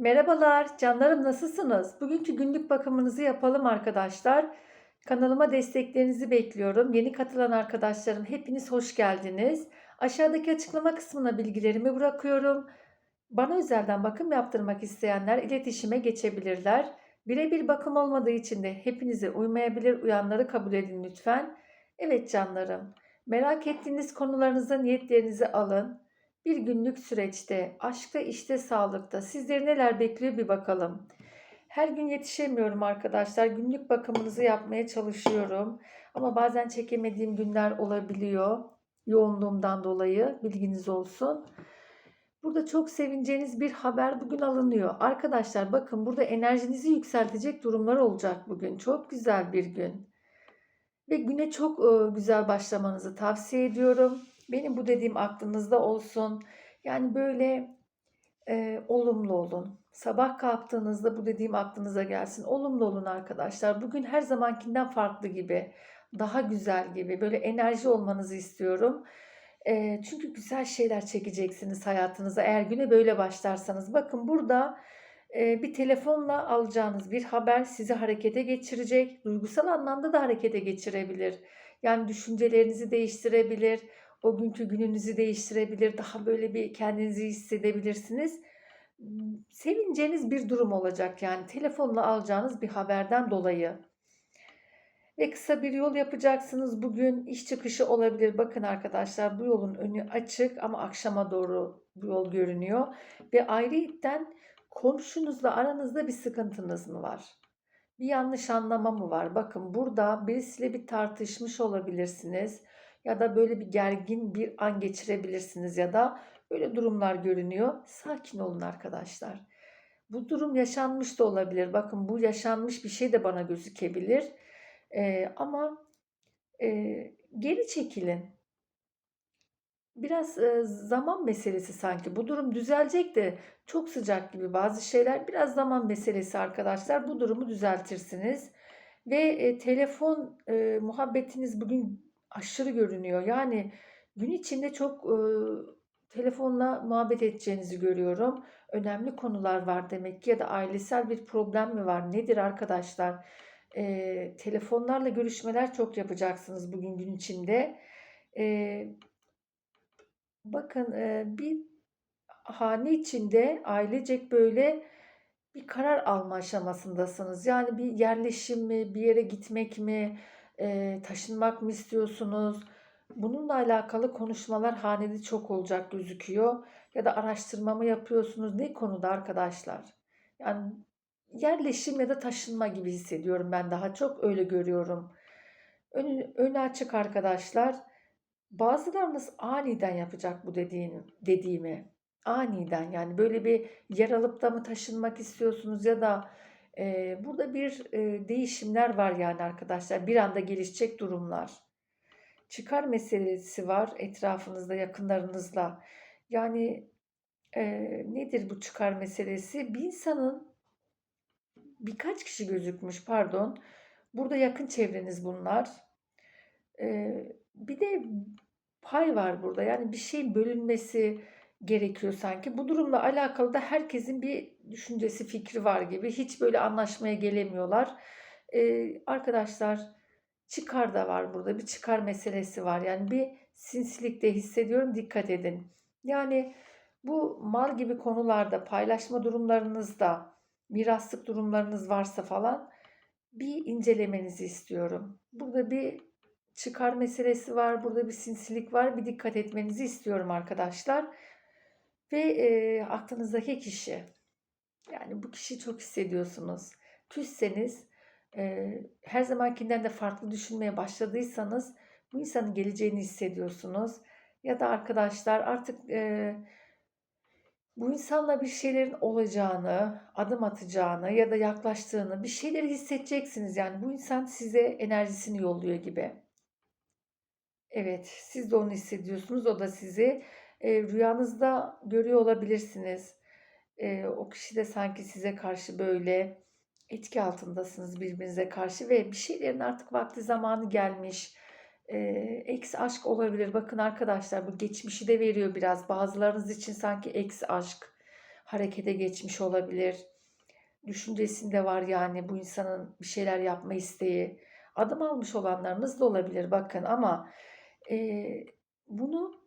Merhabalar, canlarım nasılsınız? Bugünkü günlük bakımınızı yapalım arkadaşlar. Kanalıma desteklerinizi bekliyorum. Yeni katılan arkadaşlarım hepiniz hoş geldiniz. Aşağıdaki açıklama kısmına bilgilerimi bırakıyorum. Bana özelden bakım yaptırmak isteyenler iletişime geçebilirler. Birebir bakım olmadığı için de hepinize uymayabilir, uyanları kabul edin lütfen. Evet canlarım, merak ettiğiniz konularınıza niyetlerinizi alın. Bir günlük süreçte, aşkta, işte, sağlıkta sizleri neler bekliyor bir bakalım. Her gün yetişemiyorum arkadaşlar. Günlük bakımınızı yapmaya çalışıyorum. Ama bazen çekemediğim günler olabiliyor. Yoğunluğumdan dolayı bilginiz olsun. Burada çok sevineceğiniz bir haber bugün alınıyor. Arkadaşlar bakın burada enerjinizi yükseltecek durumlar olacak bugün. Çok güzel bir gün. Ve güne çok e, güzel başlamanızı tavsiye ediyorum. Benim bu dediğim aklınızda olsun. Yani böyle e, olumlu olun. Sabah kalktığınızda bu dediğim aklınıza gelsin. Olumlu olun arkadaşlar. Bugün her zamankinden farklı gibi. Daha güzel gibi. Böyle enerji olmanızı istiyorum. E, çünkü güzel şeyler çekeceksiniz hayatınıza. Eğer güne böyle başlarsanız. Bakın burada e, bir telefonla alacağınız bir haber sizi harekete geçirecek. Duygusal anlamda da harekete geçirebilir. Yani düşüncelerinizi değiştirebilir o günkü gününüzü değiştirebilir. Daha böyle bir kendinizi hissedebilirsiniz. Sevineceğiniz bir durum olacak yani telefonla alacağınız bir haberden dolayı. Ve kısa bir yol yapacaksınız bugün. iş çıkışı olabilir. Bakın arkadaşlar bu yolun önü açık ama akşama doğru bu yol görünüyor. Ve ayrıyetten komşunuzla aranızda bir sıkıntınız mı var? Bir yanlış anlama mı var? Bakın burada birisiyle bir tartışmış olabilirsiniz ya da böyle bir gergin bir an geçirebilirsiniz ya da böyle durumlar görünüyor. Sakin olun arkadaşlar. Bu durum yaşanmış da olabilir. Bakın bu yaşanmış bir şey de bana gözükebilir. Ee, ama e, geri çekilin. Biraz e, zaman meselesi sanki. Bu durum düzelecek de çok sıcak gibi bazı şeyler. Biraz zaman meselesi arkadaşlar. Bu durumu düzeltirsiniz. Ve e, telefon e, muhabbetiniz bugün aşırı görünüyor. Yani gün içinde çok e, telefonla muhabbet edeceğinizi görüyorum. Önemli konular var demek ki ya da ailesel bir problem mi var? Nedir arkadaşlar? E, telefonlarla görüşmeler çok yapacaksınız bugün gün içinde. E, bakın e, bir hane içinde ailecek böyle bir karar alma aşamasındasınız. Yani bir yerleşim mi, bir yere gitmek mi, taşınmak mı istiyorsunuz? Bununla alakalı konuşmalar hanede çok olacak gözüküyor. Ya da araştırma mı yapıyorsunuz? Ne konuda arkadaşlar? Yani yerleşim ya da taşınma gibi hissediyorum ben daha çok öyle görüyorum. Önü, önü açık arkadaşlar. Bazılarınız aniden yapacak bu dediğin, dediğimi. Aniden yani böyle bir yer alıp da mı taşınmak istiyorsunuz ya da burada bir değişimler var yani arkadaşlar. Bir anda gelişecek durumlar. Çıkar meselesi var etrafınızda, yakınlarınızla. Yani nedir bu çıkar meselesi? Bir insanın birkaç kişi gözükmüş pardon. Burada yakın çevreniz bunlar. Bir de pay var burada. Yani bir şeyin bölünmesi, gerekiyor sanki. Bu durumla alakalı da herkesin bir düşüncesi, fikri var gibi. Hiç böyle anlaşmaya gelemiyorlar. Ee, arkadaşlar çıkar da var burada. Bir çıkar meselesi var. Yani bir sinsilik de hissediyorum. Dikkat edin. Yani bu mal gibi konularda paylaşma durumlarınızda miraslık durumlarınız varsa falan bir incelemenizi istiyorum. Burada bir çıkar meselesi var, burada bir sinsilik var. Bir dikkat etmenizi istiyorum arkadaşlar. Ve e, aklınızdaki kişi, yani bu kişiyi çok hissediyorsunuz. Küsseniz, e, her zamankinden de farklı düşünmeye başladıysanız bu insanın geleceğini hissediyorsunuz. Ya da arkadaşlar artık e, bu insanla bir şeylerin olacağını, adım atacağını ya da yaklaştığını bir şeyleri hissedeceksiniz. Yani bu insan size enerjisini yolluyor gibi. Evet, siz de onu hissediyorsunuz. O da sizi e, rüyanızda görüyor olabilirsiniz. E, o kişi de sanki size karşı böyle etki altındasınız birbirinize karşı ve bir şeylerin artık vakti zamanı gelmiş. E, ex aşk olabilir. Bakın arkadaşlar bu geçmişi de veriyor biraz. Bazılarınız için sanki ex aşk. harekete geçmiş olabilir. Düşüncesinde var yani bu insanın bir şeyler yapma isteği. Adım almış olanlarınız da olabilir bakın ama e, bunu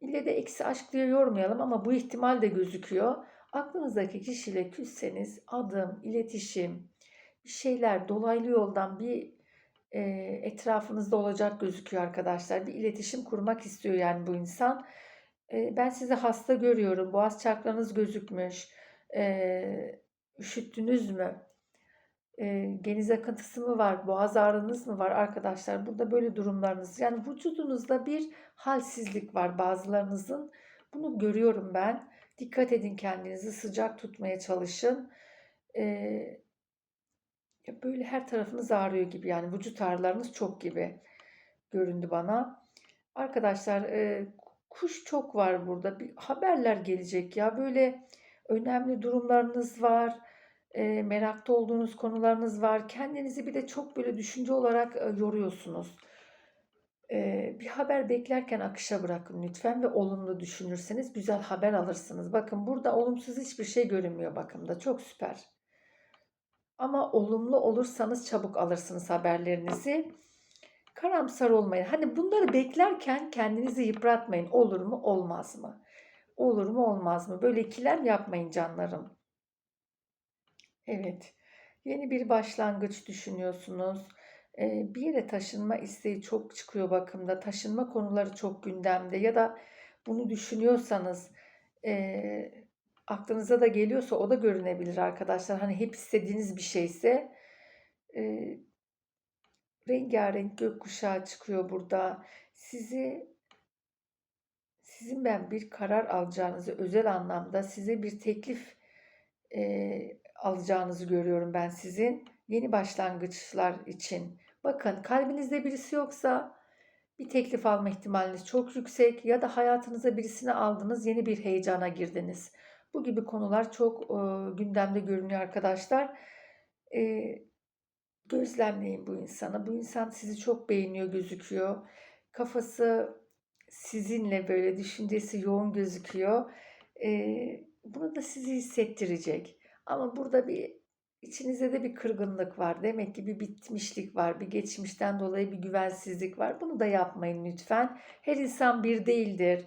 ille de eksi aşk diye yormayalım ama bu ihtimal de gözüküyor. Aklınızdaki kişiyle küsseniz adım, iletişim, bir şeyler dolaylı yoldan bir e, etrafınızda olacak gözüküyor arkadaşlar. Bir iletişim kurmak istiyor yani bu insan. E, ben sizi hasta görüyorum. Boğaz çakranız gözükmüş. E, üşüttünüz mü? E, geniz akıntısı mı var? Boğaz ağrınız mı var arkadaşlar? Burada böyle durumlarınız. Yani vücudunuzda bir halsizlik var bazılarınızın. Bunu görüyorum ben. Dikkat edin kendinizi sıcak tutmaya çalışın. Ee, böyle her tarafınız ağrıyor gibi yani vücut ağrılarınız çok gibi göründü bana. Arkadaşlar e, kuş çok var burada. Bir haberler gelecek ya. Böyle önemli durumlarınız var. E, merakta olduğunuz konularınız var. Kendinizi bir de çok böyle düşünce olarak e, yoruyorsunuz. E, bir haber beklerken akışa bırakın lütfen ve olumlu düşünürseniz güzel haber alırsınız. Bakın burada olumsuz hiçbir şey görünmüyor bakımda. Çok süper. Ama olumlu olursanız çabuk alırsınız haberlerinizi. Karamsar olmayın. Hani bunları beklerken kendinizi yıpratmayın. Olur mu, olmaz mı? Olur mu, olmaz mı? Böyle ikilem yapmayın canlarım. Evet. Yeni bir başlangıç düşünüyorsunuz. Ee, bir yere taşınma isteği çok çıkıyor bakımda. Taşınma konuları çok gündemde ya da bunu düşünüyorsanız e, aklınıza da geliyorsa o da görünebilir arkadaşlar. Hani hep istediğiniz bir şeyse e, rengarenk gökkuşağı çıkıyor burada. Sizi sizin ben bir karar alacağınızı özel anlamda size bir teklif e, alacağınızı görüyorum ben sizin yeni başlangıçlar için. Bakın kalbinizde birisi yoksa bir teklif alma ihtimaliniz çok yüksek ya da hayatınıza birisini aldınız yeni bir heyecana girdiniz. Bu gibi konular çok e, gündemde görünüyor arkadaşlar. E, gözlemleyin bu insanı. Bu insan sizi çok beğeniyor gözüküyor. Kafası sizinle böyle düşüncesi yoğun gözüküyor. E, bunu da sizi hissettirecek. Ama burada bir içinizde de bir kırgınlık var. Demek ki bir bitmişlik var. Bir geçmişten dolayı bir güvensizlik var. Bunu da yapmayın lütfen. Her insan bir değildir.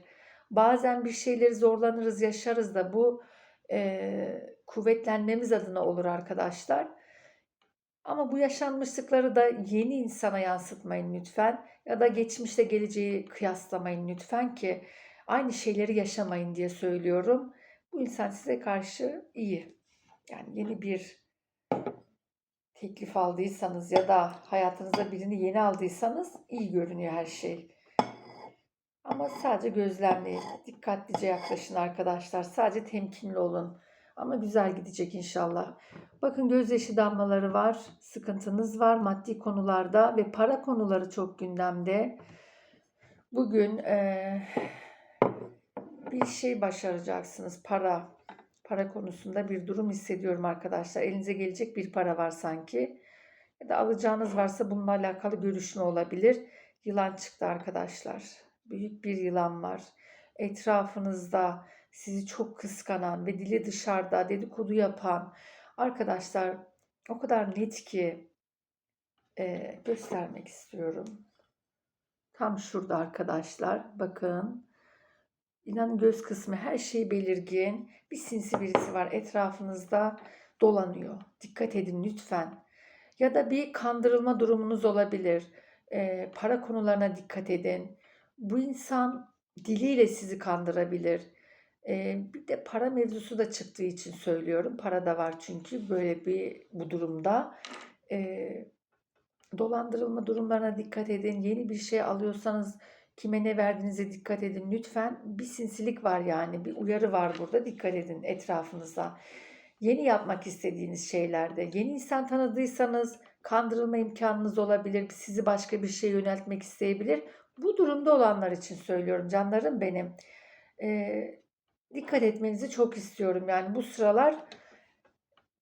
Bazen bir şeyleri zorlanırız, yaşarız da bu e, kuvvetlenmemiz adına olur arkadaşlar. Ama bu yaşanmışlıkları da yeni insana yansıtmayın lütfen. Ya da geçmişte geleceği kıyaslamayın lütfen ki aynı şeyleri yaşamayın diye söylüyorum. Bu insan size karşı iyi. Yani yeni bir teklif aldıysanız ya da hayatınıza birini yeni aldıysanız iyi görünüyor her şey. Ama sadece gözlemleyin. Dikkatlice yaklaşın arkadaşlar. Sadece temkinli olun. Ama güzel gidecek inşallah. Bakın gözyaşı damlaları var. Sıkıntınız var maddi konularda ve para konuları çok gündemde. Bugün e, bir şey başaracaksınız. Para. Para konusunda bir durum hissediyorum arkadaşlar. Elinize gelecek bir para var sanki. Ya da alacağınız varsa bununla alakalı görüşme olabilir. Yılan çıktı arkadaşlar. Büyük bir yılan var. Etrafınızda sizi çok kıskanan ve dili dışarıda dedikodu yapan arkadaşlar o kadar net ki e, göstermek istiyorum. Tam şurada arkadaşlar. Bakın. İnanın göz kısmı her şey belirgin. Bir sinsi birisi var etrafınızda dolanıyor. Dikkat edin lütfen. Ya da bir kandırılma durumunuz olabilir. E, para konularına dikkat edin. Bu insan diliyle sizi kandırabilir. E, bir de para mevzusu da çıktığı için söylüyorum. Para da var çünkü böyle bir bu durumda. E, dolandırılma durumlarına dikkat edin. Yeni bir şey alıyorsanız Kime ne verdiğinize dikkat edin lütfen. Bir sinsilik var yani bir uyarı var burada dikkat edin etrafınıza. Yeni yapmak istediğiniz şeylerde yeni insan tanıdıysanız kandırılma imkanınız olabilir. Sizi başka bir şeye yöneltmek isteyebilir. Bu durumda olanlar için söylüyorum canlarım benim. Ee, dikkat etmenizi çok istiyorum. Yani bu sıralar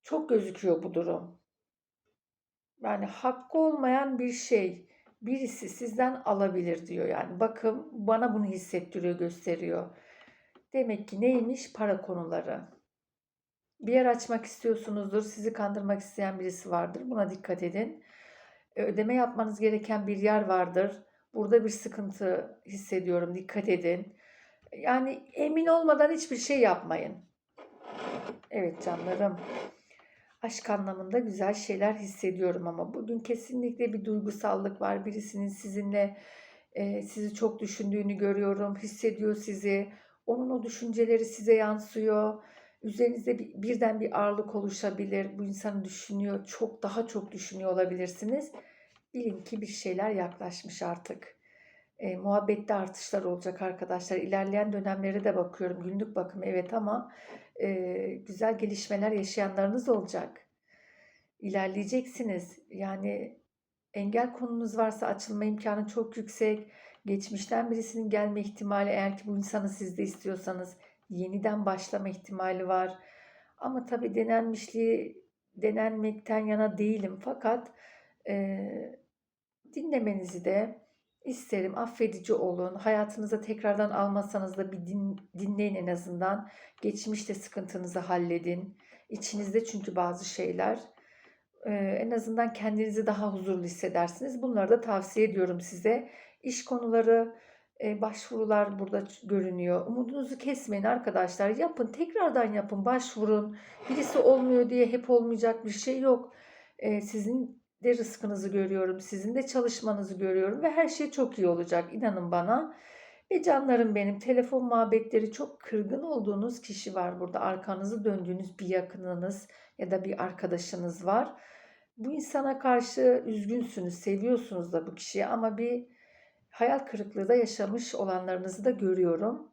çok gözüküyor bu durum. Yani hakkı olmayan bir şey birisi sizden alabilir diyor yani. Bakın bana bunu hissettiriyor, gösteriyor. Demek ki neymiş? Para konuları. Bir yer açmak istiyorsunuzdur. Sizi kandırmak isteyen birisi vardır. Buna dikkat edin. E, Ödeme yapmanız gereken bir yer vardır. Burada bir sıkıntı hissediyorum. Dikkat edin. Yani emin olmadan hiçbir şey yapmayın. Evet canlarım. Aşk anlamında güzel şeyler hissediyorum ama bugün kesinlikle bir duygusallık var. Birisinin sizinle e, sizi çok düşündüğünü görüyorum. Hissediyor sizi. Onun o düşünceleri size yansıyor. Üzerinizde bir, birden bir ağırlık oluşabilir. Bu insanı düşünüyor. Çok daha çok düşünüyor olabilirsiniz. Bilin ki bir şeyler yaklaşmış artık. E, muhabbette artışlar olacak arkadaşlar. İlerleyen dönemlere de bakıyorum. Günlük bakım evet ama e, güzel gelişmeler yaşayanlarınız olacak. İlerleyeceksiniz. Yani engel konunuz varsa açılma imkanı çok yüksek. Geçmişten birisinin gelme ihtimali eğer ki bu insanı siz de istiyorsanız yeniden başlama ihtimali var. Ama tabii denenmişliği denenmekten yana değilim. Fakat e, dinlemenizi de isterim. Affedici olun. Hayatınıza tekrardan almasanız da bir din, dinleyin en azından. Geçmişte sıkıntınızı halledin. İçinizde çünkü bazı şeyler. Ee, en azından kendinizi daha huzurlu hissedersiniz. Bunları da tavsiye ediyorum size. İş konuları, e, başvurular burada görünüyor. Umudunuzu kesmeyin arkadaşlar. Yapın, tekrardan yapın, başvurun. Birisi olmuyor diye hep olmayacak bir şey yok. Ee, sizin de rızkınızı görüyorum, sizin de çalışmanızı görüyorum ve her şey çok iyi olacak. İnanın bana. Ve canlarım benim telefon muhabbetleri çok kırgın olduğunuz kişi var burada. Arkanızı döndüğünüz bir yakınınız ya da bir arkadaşınız var. Bu insana karşı üzgünsünüz, seviyorsunuz da bu kişiyi ama bir hayal kırıklığı da yaşamış olanlarınızı da görüyorum.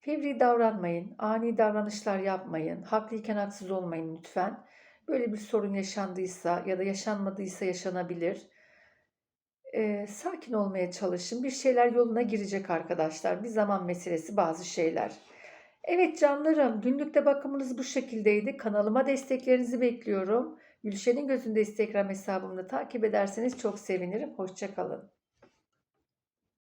Fevri davranmayın, ani davranışlar yapmayın, haklıyken haksız olmayın lütfen. Böyle bir sorun yaşandıysa ya da yaşanmadıysa yaşanabilir. Ee, sakin olmaya çalışın. Bir şeyler yoluna girecek arkadaşlar. Bir zaman meselesi bazı şeyler. Evet canlarım, günlükte bakımınız bu şekildeydi. Kanalıma desteklerinizi bekliyorum. Gülşen'in gözünde Instagram hesabımda takip ederseniz çok sevinirim. Hoşça kalın.